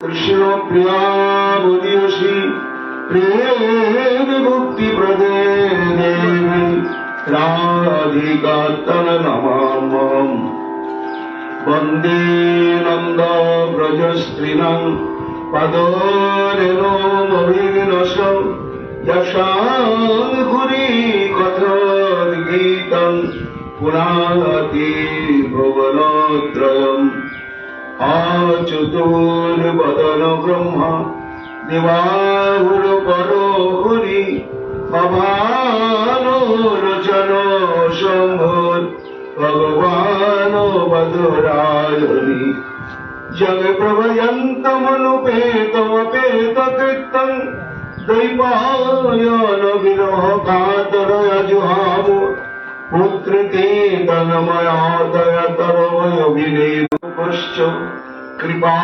কৃষ্ণ প্রিয়া বলিয়সী প্রেম ভক্তি প্রদে দেবী রাধিকাতন নমাম বন্দে নন্দ ব্রজ স্ত্রীণং পদরেণমভিনশ যশাং ঘুরি কথন গীতং পুনাতি ভুবনত্রয়म् আচতুর্বদন ব্রহ্মা দিবাহুর পর হরি অভানো রচন শম্ভুর ভগবান বধুরাজনি জগ প্রভয়ন্তমনুপেতমপেত কীর্তন দৈপায়ন বিরহ বিনেপশ্চ কৃপা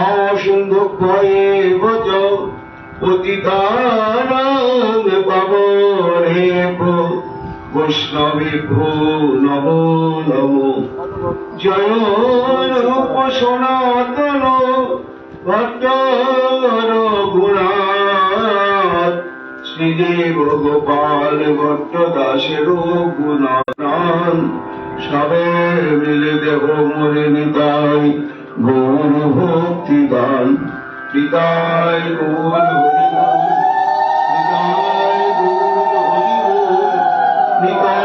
সিন্ধু ভয়েব চ পতিতানাং বৈষ্ণবেভ্যো নমো নমো। জয় রূপ সনাতন ভট্ট রঘুনাথ শ্রীদেব গোপাল ভট্ট দাসের গুণান সবে মিলে দেহ মরে নিতাই গৌর ভক্তি গান নিতাই গৌর হরি বল, নিতাই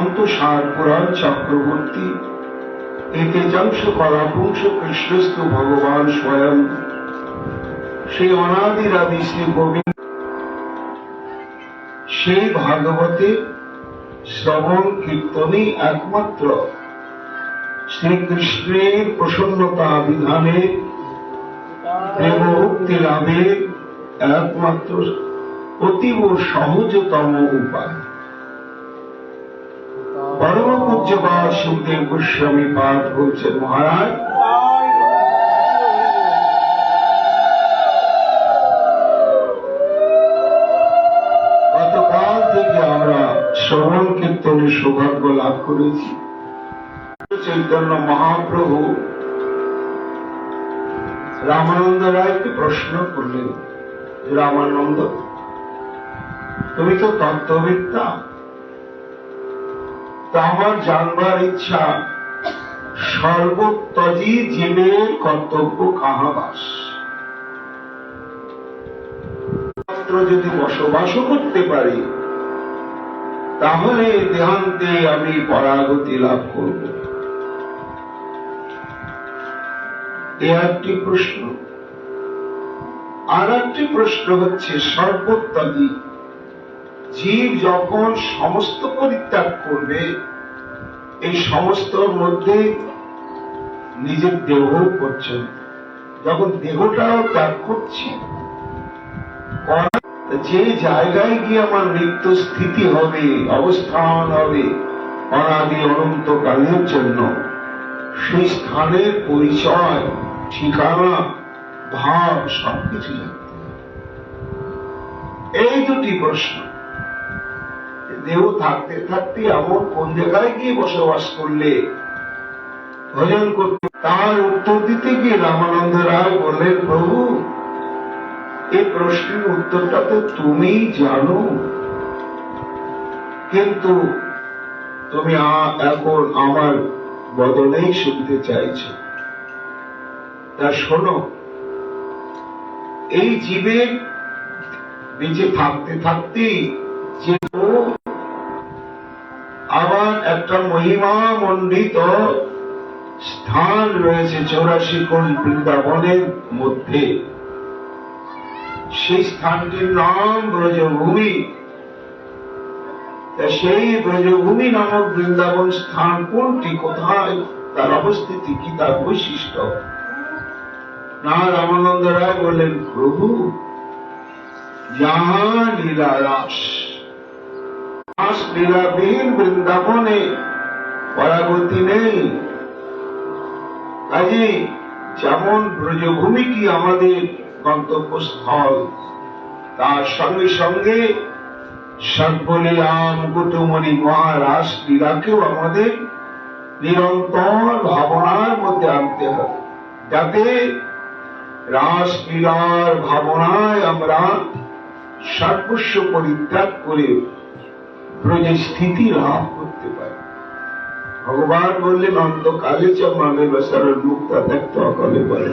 সর্ববেদান্ত সার পুরাণ চক্রবর্তী। এতে যংশ পরাপুংস কৃষ্ণস্থ ভগবান স্বয়ং। সেই অনাদির আদি শ্রী গোবিন্দ। সেই ভাগবতে শ্রবণ কীর্তনই একমাত্র শ্রীকৃষ্ণের প্রসন্নতা বিধানে প্রেম ভক্তি লাভের একমাত্র অতীব সহজতম উপায়। পরম পূজ্যবা সুখদেব গোস্বামী পাঠ বলছেন মহারাজ। গতকাল থেকে আমরা শ্রবণ কীর্তনের সৌভাগ্য লাভ করেছি। চৈতন্য মহাপ্রভু রামানন্দ রায়কে প্রশ্ন করলেন রামানন্দ, তুমি তো তত্ত্ববিদ্যা তা আমার জানবার ইচ্ছা সর্বত্যাজি জীবের কর্তব্য কাহাবাস? যদি বসবাস করতে পারি, তাহলে দেহান্তে আমি পরাগতি লাভ করব। এ একটি প্রশ্ন। আর একটি প্রশ্ন হচ্ছে সর্বত্যাগী জীব যখন সমস্ত পরিত্যাগ করবে, এই সমস্তর মধ্যে নিজের দেহ করছে যখন দেহটাও ত্যাগ করছে, করা- যে জায়গায় গিয়ে আমার নিত্য স্থিতি হবে, অবস্থান হবে, অনাদি অনন্তকালের জন্য, সেই স্থানের পরিচয়, ঠিকানা, ভাব সবকিছু জানতে এই দুটি প্রশ্ন। দেহ থাকতে থাকতে এমন কোন জায়গায় গিয়ে বসবাস করলে, ভজন করতে। তার উত্তর দিতে গিয়ে রামানন্দ রায় বললেন, প্রভু, এই প্রশ্নের উত্তরটা তো তুমি জানো। কিন্তু তুমি এখন আমার বদলেই শুনতে চাইছো। তা শোনো, এই জীবের বেঁচে থাকতে থাকতেই যে আবার একটা মহিমা মণ্ডিত স্থান রয়েছে চৌরাশি কোণ বৃন্দাবনের মধ্যে। সেই স্থানটির নাম ব্রজভূমি। সেই ব্রজভূমি নামক বৃন্দাবন স্থান কোনটি, কোথায়, তার অবস্থিতি কি, তার বৈশিষ্ট্য? না, রামানন্দ রায় বললেন, প্রভু, যাহা লীলা রাস রাস লীলাবিহীন বৃন্দাবনে পরাগতি নেই। কাজে যেমন ব্রজভূমি কি আমাদের গন্তব্যস্থল, তার সঙ্গে সঙ্গে সর্বলীলাম কুটুমণি মহারাজ লীলাকেও আমাদের নিরন্তর ভাবনার মধ্যে আনতে হবে। যাতে রাসলীলার ভাবনায় আমরা সর্বস্ব পরিত্যাগ করে ব্রজে স্থিতি লাভ করতে পারি। ভগবান বললেন, অন্তকালে চ মানে বেসারের মুক্তা ত্যাক্ত অকলে বলে।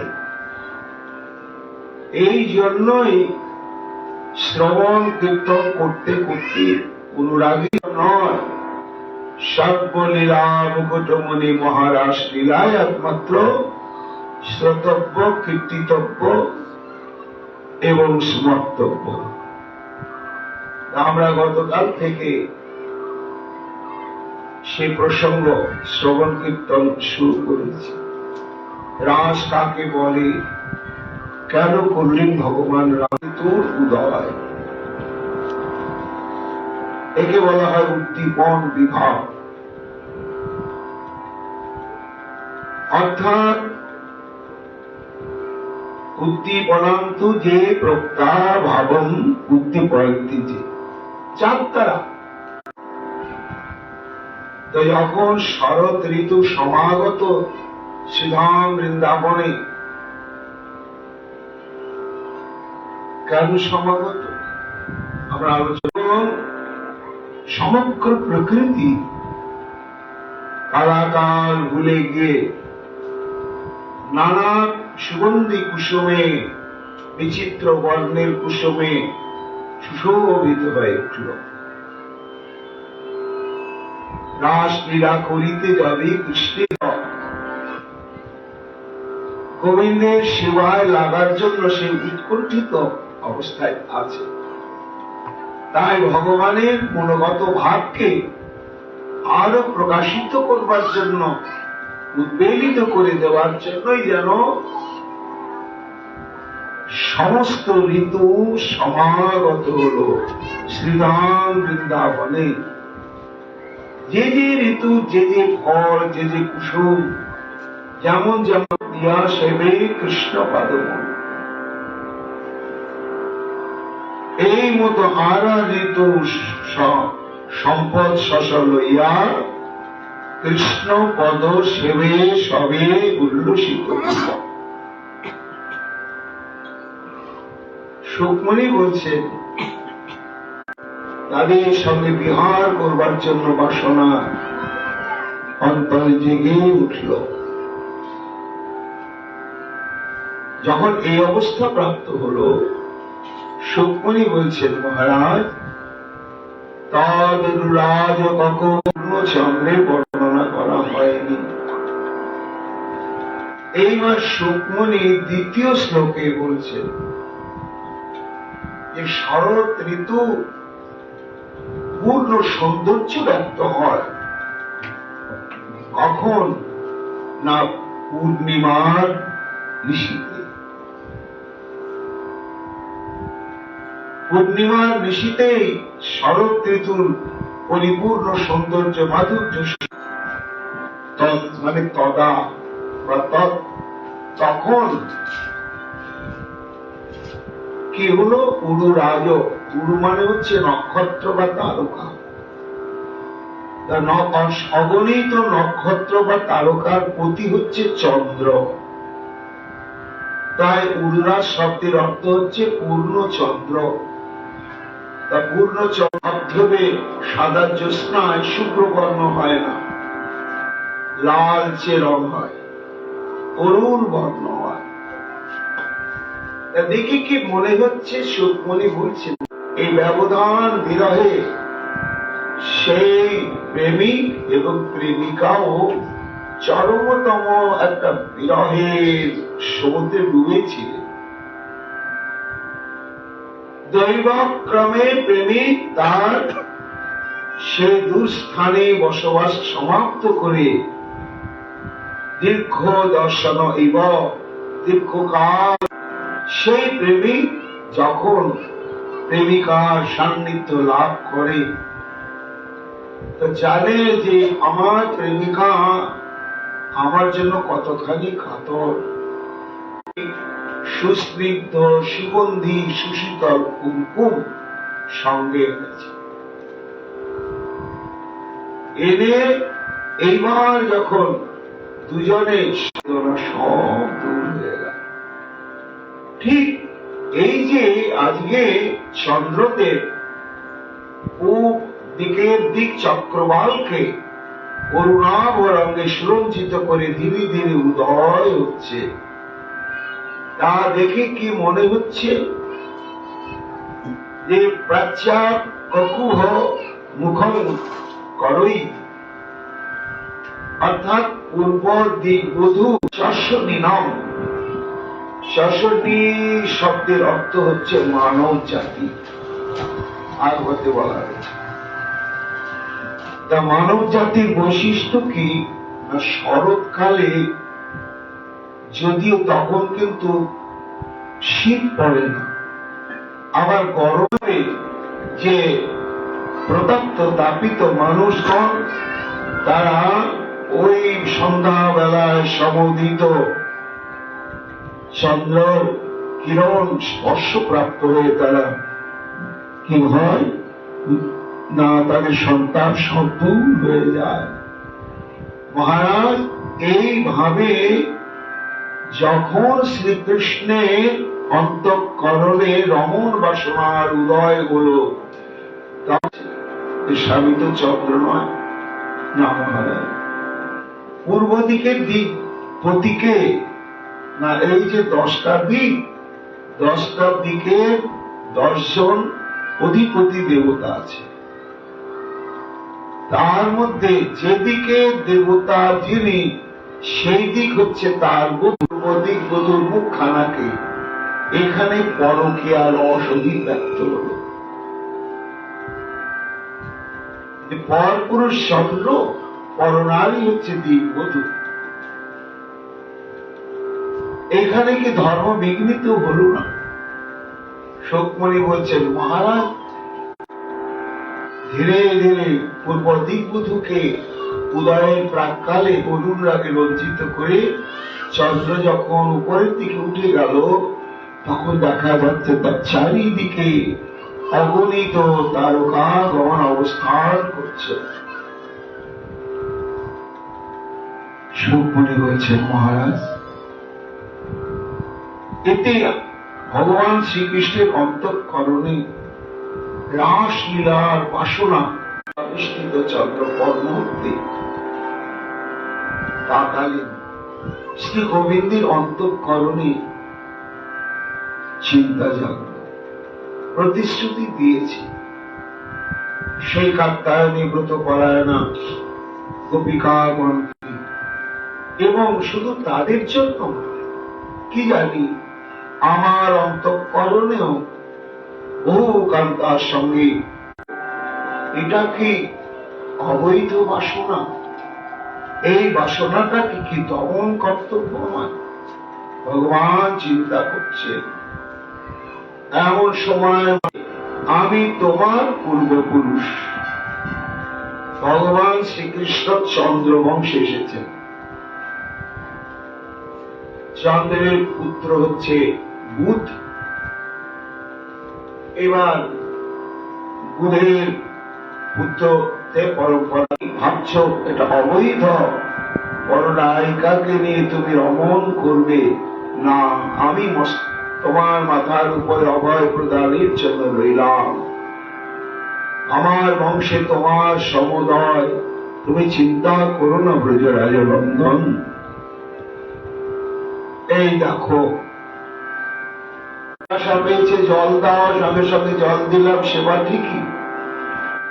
এই জন্যই শ্রবণ, কীর্তন করতে করতে অনুরাগী নয়। সর্বলীলা মুকুটমণি মহারাজ লীলায় একমাত্র শ্রোতব্য, কীর্তিতব্য এবং স্মর্তব্য। আমরা গতকাল থেকে সে প্রসঙ্গ শ্রবণ কীর্তন শুরু করেছি। রাস কাকে বলে, কেন করলেন ভগবান রাম তোর উদয়? একে বলা হয় উদ্দীপন বিভাগ। অর্থাৎ উদ্দীপনান্তু যে প্রত্যাভাবম উদ্দীপয়ন্তি যে। চার তারা। তো যখন শরৎ ঋতু সমাগত শ্রীধাম বৃন্দাবনে কেন সমাগত? আমরা আলোচনা সমগ্র প্রকৃতি কালাকাল ভুলে গিয়ে নানা সুগন্ধি কুসুমে, বিচিত্র বর্ণের কুসুমে সুশোভিত হয়ে উঠল রাসলীলা করিতে যাবে কৃষ্ণের গোবিন্দের সেবায় লাগার জন্য সে উৎকণ্ঠিত অবস্থায় আছে। তাই ভগবানের গুণগত ভাবকে আরও প্রকাশিত করবার জন্য, উদ্বেলিত করে দেওয়ার জন্যই যেন সমস্ত ঋতু সমাগত হল। শ্রীরাম বৃন্দাবনে। যে যে ঋতু, যে যে ফল, যে যে কুসুম, যেমন যেমন দিয়া সেবে কৃষ্ণ পাদমন। এই মতো আরা ঋতু সম্পদ শশ লইয়া কৃষ্ণ পদ সেবে সবে উল্লসিত সুকমণি বলছেন তাদের সঙ্গে বিহার করবার জন্য বাসনা অন্তর জেগে উঠল। যখন এই অবস্থা প্রাপ্ত হলো সুকমণি বলছেন, মহারাজ তদুরাজ কখন চন্দ্রে বর্ণনা করা হয়নি। এইবার সুকমণি দ্বিতীয় শ্লোকে বলছেন যে শরৎ ঋতু পূর্ণ সৌন্দর্য ব্যক্ত হয়, কখন না পূর্ণিমার নিশীতে পূর্ণিমার নিশীতেই শরৎ ঋতুর পরিপূর্ণ সৌন্দর্য, মাধুর্য মানে তদা বা তখন কি হলো? উড়ু রাজ উড়ু মানে হচ্ছে নক্ষত্র বা তারকা। অগণিত নক্ষত্র বা তারকার প্রতি হচ্ছে চন্দ্র। তাই উড়ুরাজ শব্দের অর্থ হচ্ছে পূর্ণ চন্দ্র। তা পূর্ণ চন্দ্রে সাদা জ্যোৎস্নায় শুভ্রবর্ণ হয় না। লালচে রং হয়, অরুণ বর্ণ হয়। দেখে কি মনে হচ্ছে সুকমণি বলছেন এই ব্যবধান বিরহে সেই প্রেমিক এবং প্রেমিকাও চরমতম একটা বিরহের সমুদ্রে ডুবেছিলেন দৈবক্রমে প্রেমিক তার সে দুস্থানে বসবাস সমাপ্ত করে দীর্ঘ দর্শন ইব দীর্ঘকাল সেই প্রেমিক যখন প্রেমিকার সান্নিধ্য লাভ করে, তো জানে যে আমার প্রেমিকা আমার জন্য কতখানি কাতর। সুস্নিগ্ধ, সুগন্ধি, সুশীতল কুমকুম সঙ্গে এনেছে। এনে এইবার যখন দুজনে সব দূর হয়ে গেল। ঠিক এই যে আজকে চন্দ্রদেব পূব দিকের দিক চক্রবালকে করুণাভ রঙে সুরঞ্জিত করে ধীরে ধীরে উদয় হচ্ছে, তা দেখে কি মনে হচ্ছে? যে প্রাচ্যাপ ককুহ মুখম করই, অর্থাৎ পূর্ব দিক বধূ শস্যনি নাম শস্যনি শব্দের অর্থ হচ্ছে মানব জাতি। ভাগবতে বলা হয়েছে। তা মানব জাতির বৈশিষ্ট্য কি? না শরৎকালে যদিও তখন কিন্তু শীত পড়ে না, আবার গরমে যে প্রদত্ত তাপিত মানুষগণ, তারা ওই সন্ধ্যাবেলায় সমুদিত চন্দ্র কিরণ স্পর্শপ্রাপ্ত হয়ে তারা কি হয়? না, তাদের সন্তান সদ্দূর হয়ে যায়। মহারাজ, এইভাবে যখন শ্রীকৃষ্ণের অন্তঃকরণে রমণ বাসনার উদয় হলো স্বামী তো চন্দ্র নয়। না, মহারাজ। পূর্ব দিকের দিক, প্রতীকে না, এই যে দশটা দিক, দশটা দিকে দশজন অধিপতি দেবতা আছে। তার মধ্যে যেদিকে দেবতা যিনি, সেই দিক হচ্ছে তার দিক বধুর মুখখানাকে এখানে পরকে আর অসধি ব্যক্ত হল পর পুরুষ পরনারী হচ্ছে দিক বধূ এখানে কি ধর্ম বিঘ্নিত হল না? শোকমণি বলছেন, মহারাজ, ধীরে ধীরে পূর্ব দিকবধূকে উদয়ের প্রাককালে অরুণ রাগে রঞ্জিত করে চন্দ্র যখন উপরের দিকে উঠে গেল, তখন দেখা যাচ্ছে তার চারিদিকে অগণিত তারকাগণ অবস্থান করছে। সুখমণি বলছেন, মহারাজ এতে ভগবান শ্রীকৃষ্ণের অন্তঃকরণে রাসলীলার বাসনা প্রতিষ্ঠিত চন্দ্র পরমূর্তি তাকালীন শ্রী গোবিন্দের অন্তঃকরণে চিন্তা জাগল, প্রতিশ্রুতি দিয়েছে। সেই কাত্তায়নী ব্রত পরায়ণা গোপিকাগণ এবং শুধু তাদের জন্য কি জানি আমার অন্তঃকরণেও বহু কান্তার সঙ্গে। এটা কি অবৈধ বাসনা? এই বাসনাটাকে কি দমন কর্তব্য নয়? ভগবান চিন্তা করছে। এমন সময় আমি তোমার পূর্বপুরুষ। ভগবান শ্রীকৃষ্ণ চন্দ্র বংশে এসেছেন। চন্দ্রের পুত্র হচ্ছে বুধ। এবার বুধের পুত্রতে পরম্পরা ভাবছ, এটা অবৈধ। পরনায়িকাকে নিয়ে তুমি রমণ করবে। না, আমি তোমার মাথার উপরে অভয় প্রদানের জন্য রইলাম। আমার বংশে তোমার সমুদয়। তুমি চিন্তা করো না, ব্রজরাজ বন্ধন এই দেখো পেয়েছে জল দাও সঙ্গে সঙ্গে জল দিলাম, সেবা ঠিকই।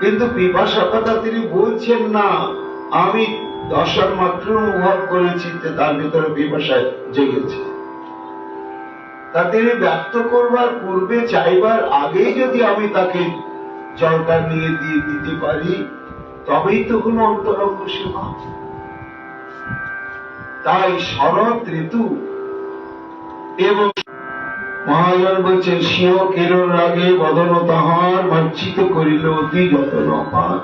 কিন্তু পিপাসা কথা তিনি বলছেন, না, আমি দর্শন মাত্র অনুভব করেছি যে তার ভিতরে পিপাসায় জেগেছে। তা তিনি ব্যক্ত করবার পূর্বে চাইবার আগেই যদি আমি তাকে জলটা নিয়ে দিয়ে দিতে পারি, তবেই তো কোনো অন্তরঙ্গ সেবা তাই শরৎ ঋতু এবং মহাজন বলছে সিংহ কিরণ রাগে বদন তাহার মার্জিত করিল অতি যতন অপার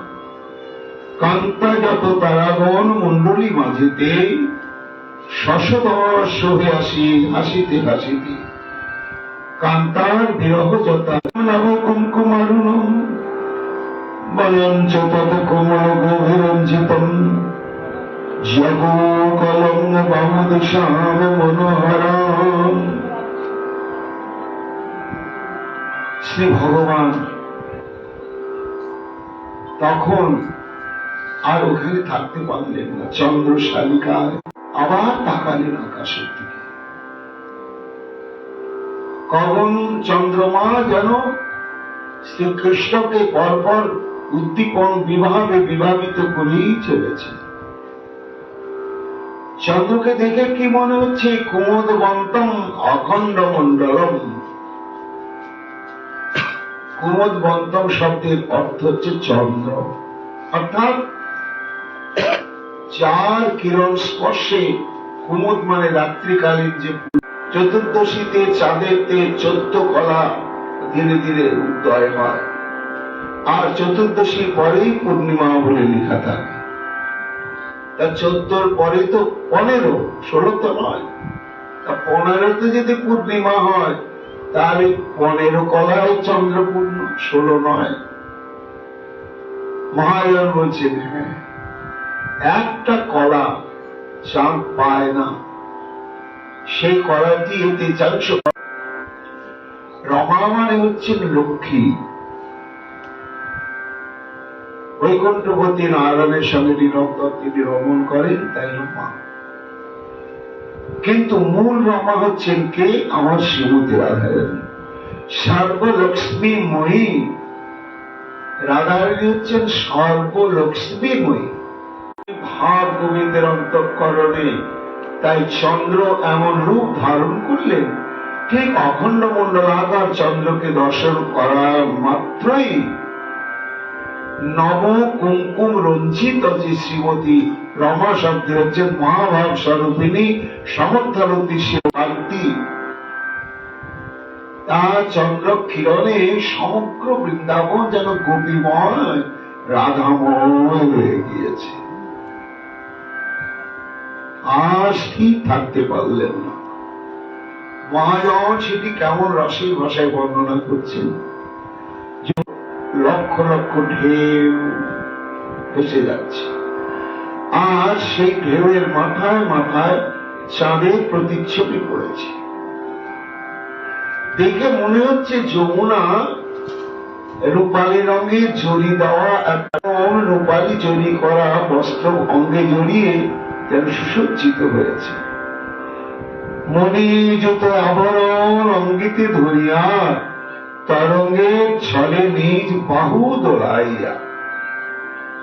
কান্তা যত তারাগণ মন্ডলী মাঝেতে, শশদশ হয়ে আসি হাসিতে হাসিতে কান্তার বিরহ যতা নব কুঙ্কুমারুণ বয়ঞ্চ তত কোমল গভীরঞ্জিতম। জগ কলম বামদশাম মনোহরম। শ্রী ভগবান। তখন আর ওখানে থাকতে পারলেন না চন্দ্র শালিকায়। আবার তাকালেন আকাশের দিকে। কখন চন্দ্রমা যেন শ্রীকৃষ্ণকে পরপর উদ্দীপন বিভাবে বিভাবিত করেই চলেছে। চন্দ্রকে দেখে কি মনে হচ্ছে কুমোদ বন্তম অখণ্ড মন্ডলম কুমোদ বন্তম শব্দের অর্থ হচ্ছে চন্দ্র। অর্থাৎ চার কিরণ স্পর্শে কুমুদ মানে রাত্রিকালীন যে চতুর্দশীতে চাঁদেরতে চোদ্দ কলা ধীরে ধীরে উদয় হয় আর চতুর্দশীর পরেই পূর্ণিমা বলে লেখা থাকে। তা চোদ্দর পরে তো পনেরো ষোলো তো নয়। তা পনেরোতে যদি পূর্ণিমা হয় তাহলে পনেরো কলায় চন্দ্রপূর্ণ ষোলো নয়। মহাজন বলছেন হ্যাঁ একটা কলা চাঁদ পায় না। সেই কলাটি হতে চারশো রমা মানে হচ্ছেন লক্ষ্মী। বৈকুণ্ঠপতি নারায়ণের সঙ্গে নিরন্তর তিনি রমণ করেন, তাই রমা। কিন্তু মূল রমা হচ্ছেন কে? আমার শ্রীমতী রাধারানী সর্বলক্ষ্মীময়ী। রাধারানী হচ্ছেন সর্বলক্ষ্মী সর্বলক্ষ্মীময়ী। ভাব গোবিন্দের অন্তঃকরণে তাই চন্দ্র এমন রূপ ধারণ করলেন। ঠিক অখণ্ড মন্ডলাকার চন্দ্রকে দর্শন করার মাত্রই নব কুঙ্কুম রঞ্জিত যে শ্রীমতী রমা শব্দে হচ্ছেন মহাভাব স্বরূপিণী সমর্থরতী শান্তি। তার চন্দ্র কিরণে সমগ্র বৃন্দাবন যেন গোপীময়, রাধাময় হয়ে গিয়েছে। আর স্থির থাকতে পারলেন না। মহাজন সেটি কেমন রসের ভাষায় বর্ণনা করছেন? লক্ষ লক্ষ ঢেউ ভেসে যাচ্ছে। আর সেই ঢেউয়ের মাথায় মাথায় চাঁদের প্রতিচ্ছবি পড়েছে। দেখে মনে হচ্ছে যমুনা রূপালী রঙের জড়ি দেওয়া, একদম রূপালি জড়ি করা বস্ত্র অঙ্গে জড়িয়ে যেন সুসজ্জিত হয়েছে। মনে যত আবরণ অঙ্গিতে ধরিয়া তরঙ্গের ছলে নিজ বাহু দোলাইয়া।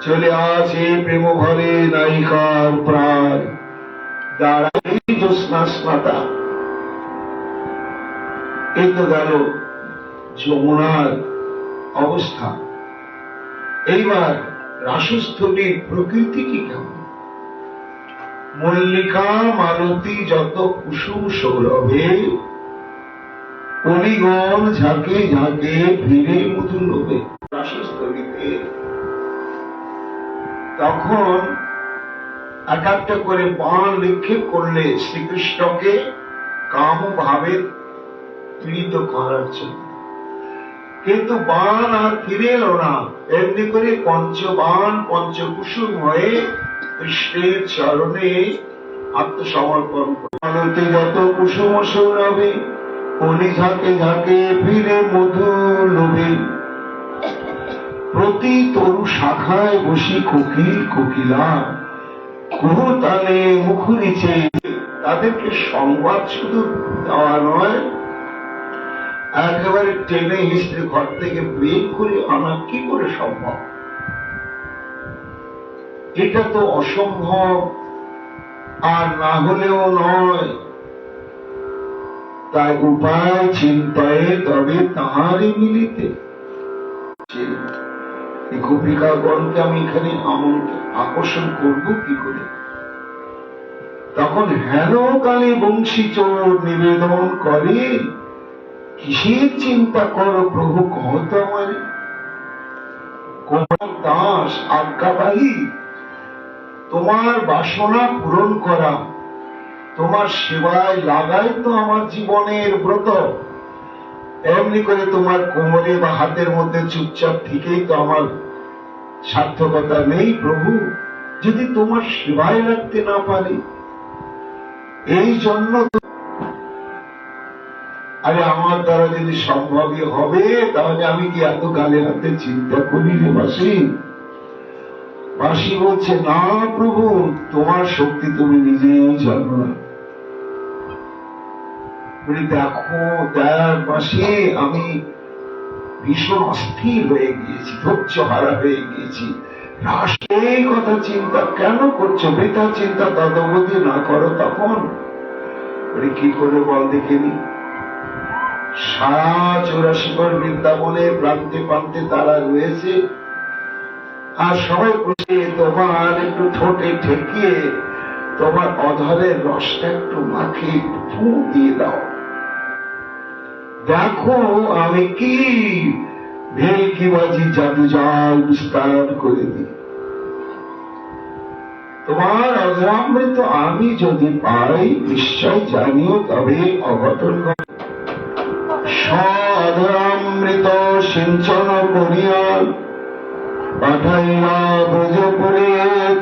চলে আসে প্রেম ভরে নায়িকার প্রায় দাঁড়াই জ্যোৎস্না স্নাতা। এই গেল যমুনার অবস্থা। এইবার রাসস্থলীর প্রকৃতি কি কেমন? মল্লিকা, মালতী যত কুসুম সৌরভে অলিগণ ঝাঁকে ঝাঁকে ভিড়ে মধুর লোভে রাসস্থলীতে তখন এক একটা করে বাণ নিক্ষেপ করলে শ্রীকৃষ্ণকে কাম ভাবে পীড়িত করার জন্য। কিন্তু বাণ আর ফিরে এলো না। এমনি করে পঞ্চবাণ পঞ্চকুসুম হয়ে কৃষ্ণের চরণে আত্মসমর্পণ করতে যত কুসুম সৌরভে অলি ঝাঁকে ঝাঁকে ফিরে মধু লোভে। প্রতি তরু শাখায় বসি কোকিল কোকিলা কুহু তালে মুখুরিছে তাদেরকে সংবাদ শুধু দেওয়া নয়, একেবারে টেনে হিস্ট্রি ঘর থেকে বের করে আনা কি করে সম্ভব? এটা তো অসম্ভব, আর না হলেও নয়। তাই উপায় চিন্তায় তবে তাহারই মিলিতে। এই গোপিকাগণকে আমি এখানে আকর্ষণ করব কি করে? তখন হেন কালে বংশী চোর নিবেদন করে, কিসের চিন্তা করো প্রভু কহত আমার কোমল দাস আজ্ঞাবাহী, তোমার বাসনা পূরণ করা তোমার সেবায় লাগাই তো আমার জীবনের ব্রত। এমনি করে তোমার কোমরে বা হাতের মধ্যে চুপচাপ থেকেই তো আমার সার্থকতা নেই প্রভু। যদি তোমার সেবায় রাখতে না পারি, এই জন্য আরে আমার দ্বারা যদি সম্ভবই হবে, তাহলে আমি কি এত গালে হাতে চিন্তা করি রে বাসি বাসি বলছে, না প্রভু, তোমার শক্তি তুমি নিজেই জানো না। বলি, দেখো দেখ বাসি আমি ভীষণ অস্থির হয়ে গিয়েছি, ধৈর্য হারা হয়ে গিয়েছি। রাস এই কথা চিন্তা কেন করছ? বৃথা চিন্তা তদবধি না করো তখন। বলি, কি করে বল দেখিনি সারা চৌরাশিকর বৃন্দাবনের প্রান্তে প্রান্তে তারা রয়েছে। আর সবাই বসে তোমার একটু ঠোঁটে ঠেকিয়ে, তোমার অধরের রসটা একটু মাখিয়ে ফু দিয়ে দাও। দেখো আমি কি ভেলকিবাজি জাদু জাল বিস্তার করে দিই তোমার অধরামৃত আমি যদি পাই, নিশ্চয় জানিও তবে অঘটন ঘটে। সধরামৃত সিঞ্চন করিয়া পাঠাইয়া ব্রজপুরে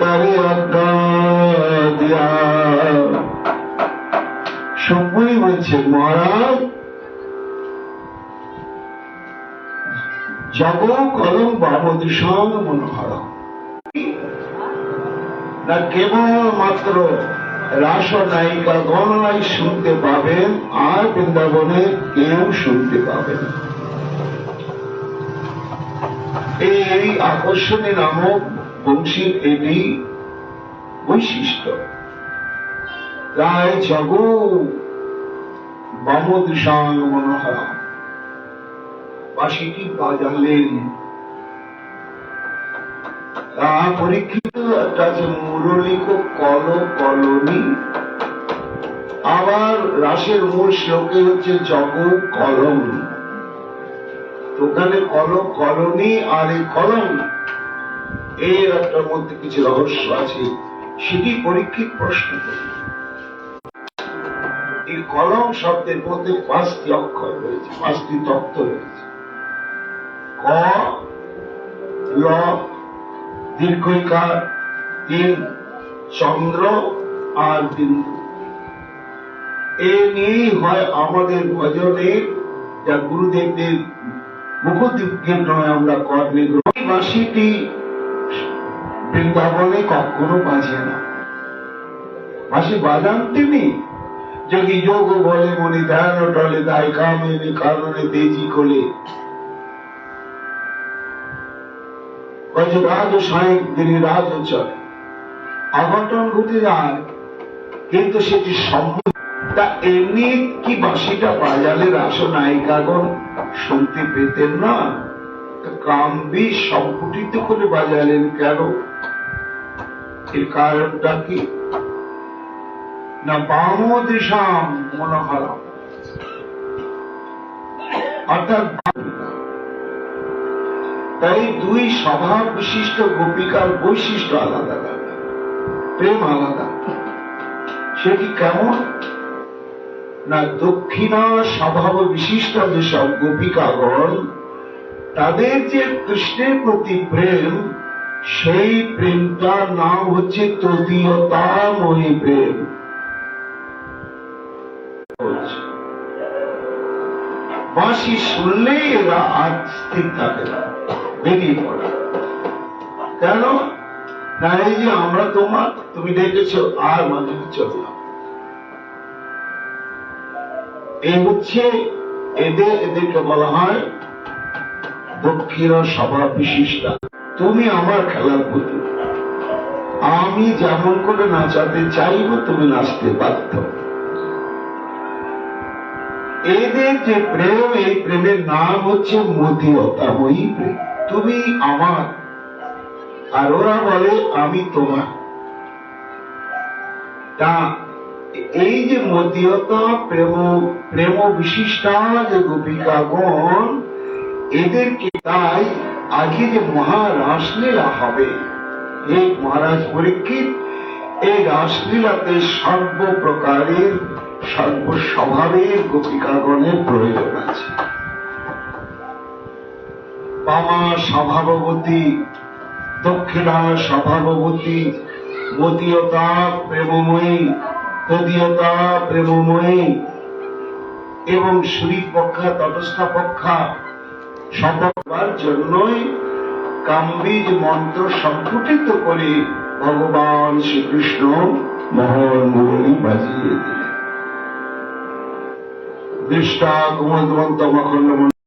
তারে আজ্ঞা দিয়া সব্বই বলছে, মহারাজ জগ কলম বামদৃশাং মনোহর। না কেবল মাত্র রাস নায়িকা গণনাই শুনতে পাবেন, আর বৃন্দাবনে কেউ শুনতে পাবেন। এই আকর্ষণী নামক বংশীর এটি বৈশিষ্ট্য। তাই জগ বামদৃশাং মনোহরা। বাঁশিটি বাজালেন তা পরীক্ষিত একটা আছে, মুরলিক কল কলনি। আবার রাসের মূল শ্লোকে হচ্ছে জগ কলম। ওখানে কল কলনি আর এই কলম, এর একটার মধ্যে কিছু রহস্য আছে, সেটি পরীক্ষিত প্রশ্ন। এই কলম শব্দের মধ্যে পাঁচটি অক্ষর রয়েছে, পাঁচটি তত্ত্ব রয়েছে। ক ল দীর্ঘিকার তিন চন্দ্র আর বিন্দু এ নিয়েই হয় আমাদের ভজনের যা গুরুদেবদের মুখদিকের নয় আমরা কর্মে বাঁশিটি বৃন্দাবনে কখনো বাজে না বাঁশি বাজান তিনি যদি যোগ বলে মনে ধ্যান টলে দায় কামিনী কারণে তেজি কোলে রাজ সাহেব তিনি রাজ চলে অঘটন ঘটে যায় কিন্তু সেটি সম্ভব তা এমনি কি বাঁশিটা বাজালে রাস নায়িকাগণ শুনতে পেতেন না? কাম্বি সংকুটিত করে বাজালেন কেন? এর কারণটা কি? না বাম দিশাম মনোহরা অর্থাৎ তাই দুই স্বভাব বিশিষ্ট গোপিকার বৈশিষ্ট্য আলাদা আলাদা। প্রেম আলাদা। সেটি কেমন? না, দক্ষিণা স্বভাব বিশিষ্ট যেসব গোপিকাগণ, তাদের যে কৃষ্ণের প্রতি প্রেম, সেই প্রেমটার নাম হচ্ছে তৃতীয়তাময়ী প্রেম। বাঁশি শুনলেই এরা আর স্থির থাকে না। বেরিয়ে পড়ে কেন? না এই যে আমরা তোমার, তুমি ডেকেছো, আর মানে চললাম এই হচ্ছে এদের, এদেরকে বলা হয় দক্ষিণ স্বভাব বিশিষ্টা। তুমি আমার খেলার পুতুল আমি যেমন করে নাচাতে চাইব, তুমি নাচতে বাধ্য। এদের যে প্রেম, এই প্রেমের নাম হচ্ছে মতিয়তাময়ী প্রেম। তুমি আমার। আর ওরা বলে, আমি তোমার। তা এই যে মদীয়তা প্রেম প্রেম বিশিষ্টা যে গোপিকাগণ এদেরকে তাই আজকে যে মহারাসলীলা হবে, এই মহারাজ পরীক্ষিত, এই রাসলীলাতে সর্ব প্রকারের সর্ব স্বভাবের গোপিকাগণের প্রয়োজন আছে। বামা স্বভাববতী, দক্ষিণা স্বভাববতী মতীয়তা প্রেমময়ী তদীয়তা প্রেমময়ী। এবং শ্রীপক্ষা তটস্থা পক্ষা সম্ভবার জন্যই কাম্বিজ মন্ত্র সংকুটিত করে ভগবান শ্রীকৃষ্ণ মোহন মুরলী বাজিয়ে দিলেন। দৃষ্টা কুমদমন্ত মখণ্ড